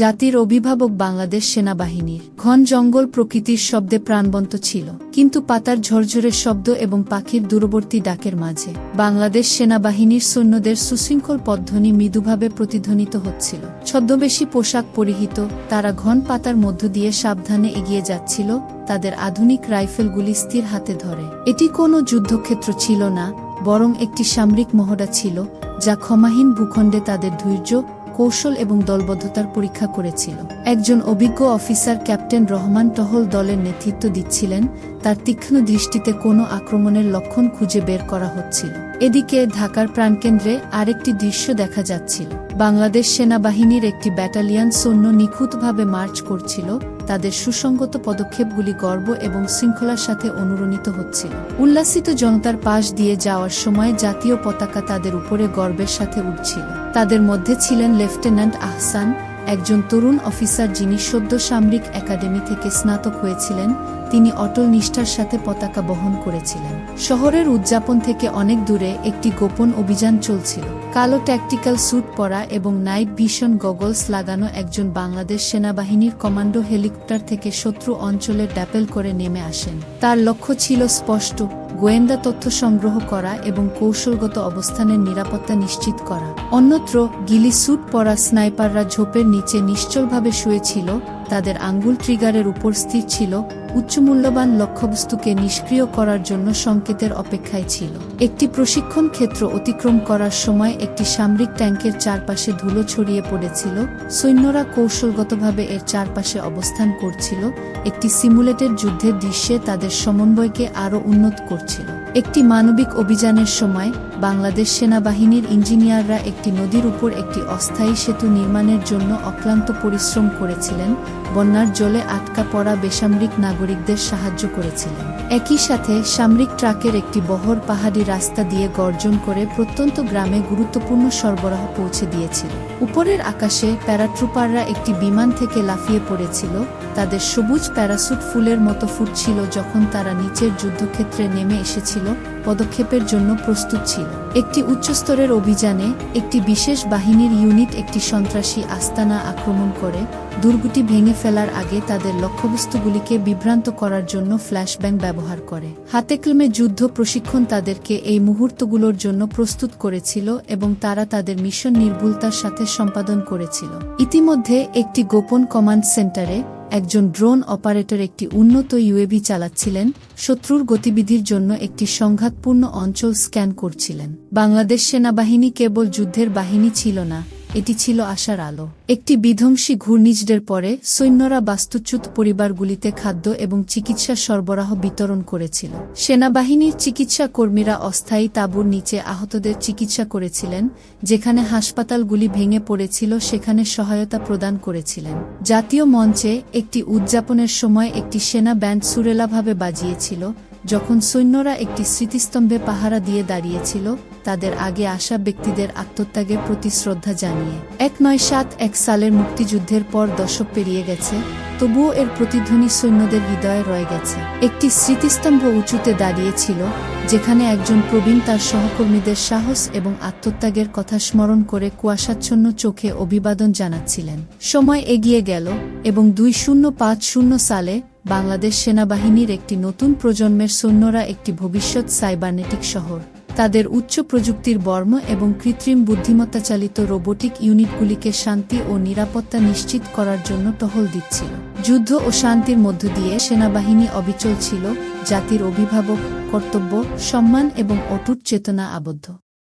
জাতির অভিভাবক বাংলাদেশ সেনাবাহিনীর। ঘন জঙ্গল প্রকৃতির শব্দে প্রাণবন্ত ছিল, কিন্তু পাতার ঝরঝরে শব্দ এবং পাখির দূরবর্তী ডাকের মাঝে, বাংলাদেশ সেনাবাহিনীর সৈন্যদের সুশৃঙ্খল পদ্ধনি মৃদুভাবে প্রতিধ্বনিত হচ্ছিল। ছদ্মবেশী পোশাক পরিহিত, তারা ঘন পাতার মধ্য দিয়ে সাবধানে এগিয়ে যাচ্ছিল, তাদের আধুনিক রাইফেলগুলি স্থির হাতে ধরে। এটি কোনো যুদ্ধক্ষেত্র ছিল না, বরং একটি সামরিক মহড়া ছিল, যা ক্ষমাহীন ভূখণ্ডে তাদের ধৈর্য কৌশল এবং দলবদ্ধতার পরীক্ষা করেছিল। একজন অভিজ্ঞ অফিসার ক্যাপ্টেন রহমান টহল দলের নেতৃত্ব দিচ্ছিলেন তার তীক্ষ্ণ দৃষ্টিতে কোনো আক্রমণের লক্ষণ খুঁজে বের করা হচ্ছিল। এদিকে ঢাকার প্রাণকেন্দ্রে আরেকটি দৃশ্য দেখা যাচ্ছিল। বাংলাদেশ সেনাবাহিনীর একটি ব্যাটালিয়ান সৈন্য নিখুঁতভাবে মার্চ করছিল, তাদের সুসংগত পদক্ষেপগুলি গর্ব এবং শৃঙ্খলার সাথে অনুরণিত হচ্ছিল। উল্লাসিত জনতার পাশ দিয়ে যাওয়ার সময় জাতীয় পতাকা তাদের উপরে গর্বের সাথে উঠছিল তাদের মধ্যে ছিলেন লেফটেন্যান্ট আহসান একজন তরুণ অফিসার যিনি সদ্য সামরিক একাডেমি থেকে স্নাতক হয়েছিলেন, তিনি অটল নিষ্ঠার সাথে পতাকা বহন করেছিলেন। শহরের উদযাপন থেকে অনেক দূরে একটি গোপন অভিযান চলছিল। কালো ট্যাকটিক্যাল স্যুট পরা এবং নাইট ভিশন গগলস লাগানো একজন বাংলাদেশ সেনাবাহিনীর কমান্ডো হেলিকপ্টার থেকে শত্রু অঞ্চলে ড্যাপেল করে নেমে আসেন। তার লক্ষ্য ছিল স্পষ্ট গোয়েন্দা তথ্য সংগ্রহ করা এবং কৌশলগত অবস্থানের নিরাপত্তা নিশ্চিত করা। অন্যত্র, গিলি স্যুট পরা স্নাইপাররা ঝোপের নিচে নিশ্চলভাবে শুয়েছিল তাদের আঙ্গুল ট্রিগারের উপর স্থির ছিল, উচ্চমূল্যবান লক্ষ্যবস্তুকে নিষ্ক্রিয় করার জন্য সংকেতের অপেক্ষায় ছিল। একটি প্রশিক্ষণ ক্ষেত্র অতিক্রম করার সময় একটি সামরিক ট্যাঙ্কের চারপাশে ধুলো ছড়িয়ে পড়েছিল, সৈন্যরা কৌশলগতভাবে এর চারপাশে অবস্থান করছিল, একটি সিমুলেটেড যুদ্ধের দৃশ্যে তাদের সমন্বয়কে আরও উন্নত করছিল। একটি মানবিক অভিযানের সময়, বাংলাদেশ সেনাবাহিনীর ইঞ্জিনিয়াররা একটি নদীর উপর একটি অস্থায়ী সেতু নির্মাণের জন্য অক্লান্ত পরিশ্রম করেছিলেন বন্যার জলে আটকা পড়া বেসামরিক নাগরিকদের সাহায্য করেছিলেন। একই সাথে সামরিক ট্রাকের একটি বহর পাহাড়ি রাস্তা দিয়ে গর্জন করে প্রত্যন্ত গ্রামে গুরুত্বপূর্ণ সরবরাহ পৌঁছে দিয়েছিল। উপরের আকাশে প্যারাট্রুপাররা একটি বিমান থেকে লাফিয়ে পড়েছিল। তাদের সবুজ প্যারাসুট ফুলের মতো ফুটছিল যখন তারা নিচের যুদ্ধক্ষেত্রে নেমে এসেছিল। পদক্ষেপের জন্য প্রস্তুত ছিল। একটি উচ্চস্তরের অভিযানে একটি বিশেষ বাহিনীর ইউনিট একটি সন্ত্রাসী আস্তানা আক্রমণ করে, দুর্গটি ভেঙে ফেলার আগে তাদের লক্ষ্যবস্তুগুলিকে বিভ্রান্ত করার জন্য ফ্ল্যাশব্যাং ব্যবহার করে। হাতেকলমে যুদ্ধ প্রশিক্ষণ তাদেরকে এই মুহূর্তগুলোর জন্য প্রস্তুত করেছিল এবং তারা তাদের মিশন নির্ভুলতার সাথে সম্পাদন করেছিল। ইতিমধ্যে একটি গোপন কমান্ড সেন্টারে একজন ড্রোন অপারেটর একটি উন্নত ইউএবি চালাচ্ছিলেন, শত্রুর গতিবিধির জন্য একটি সংঘাতপূর্ণ অঞ্চল স্ক্যান করছিলেন। বাংলাদেশ সেনাবাহিনী কেবল যুদ্ধের বাহিনী ছিল না এটি ছিল আশার আলো। একটি বিধ্বংসী ঘূর্ণিঝড়ের পরে সৈন্যরা বাস্তুচ্যুত পরিবারগুলিতে খাদ্য এবং চিকিৎসা সরবরাহ বিতরণ করেছিল। সেনাবাহিনীর চিকিৎসা কর্মীরা অস্থায়ী তাঁবুর নিচে আহতদের চিকিৎসা করেছিলেন, যেখানে হাসপাতালগুলি ভেঙে পড়েছিল, সেখানে সহায়তা প্রদান করেছিলেন। জাতীয় মঞ্চে একটি উদযাপনের সময় একটি সেনা ব্যান্ড সুরেলাভাবে বাজিয়েছিল যখন সৈন্যরা একটি স্মৃতিস্তম্ভে পাহারা দিয়ে দাঁড়িয়েছিল, তাদের আগে আসা ব্যক্তিদের আত্মত্যাগের প্রতি শ্রদ্ধা জানিয়ে। এক নয় সাত এক সালের মুক্তিযুদ্ধের পর দশক পেরিয়ে গেছে, তবুও এর প্রতিধ্বনি সৈন্যদের হৃদয়ে রয়ে গেছে। একটি স্মৃতিস্তম্ভ উঁচুতে দাঁড়িয়েছিল, যেখানে একজন প্রবীণ তার সহকর্মীদের সাহস এবং আত্মত্যাগের কথা স্মরণ করে কুয়াশাচ্ছন্ন চোখে অভিবাদন জানাচ্ছিলেন। সময় এগিয়ে গেল এবং দুই শূন্য পাঁচ শূন্য সালে বাংলাদেশ সেনাবাহিনীর একটি নতুন প্রজন্মের সৈন্যরা একটি ভবিষ্যৎ সাইবারনেটিক শহর। তাদের উচ্চ প্রযুক্তির বর্ম এবং কৃত্রিম বুদ্ধিমত্তা চালিত রোবোটিক ইউনিটগুলিকে শান্তি ও নিরাপত্তা নিশ্চিত করার জন্য টহল দিচ্ছিল। যুদ্ধ ও শান্তির মধ্য দিয়ে সেনাবাহিনী অবিচল ছিল, জাতির অভিভাবক, কর্তব্য, সম্মান এবং অটুট চেতনা আবদ্ধ।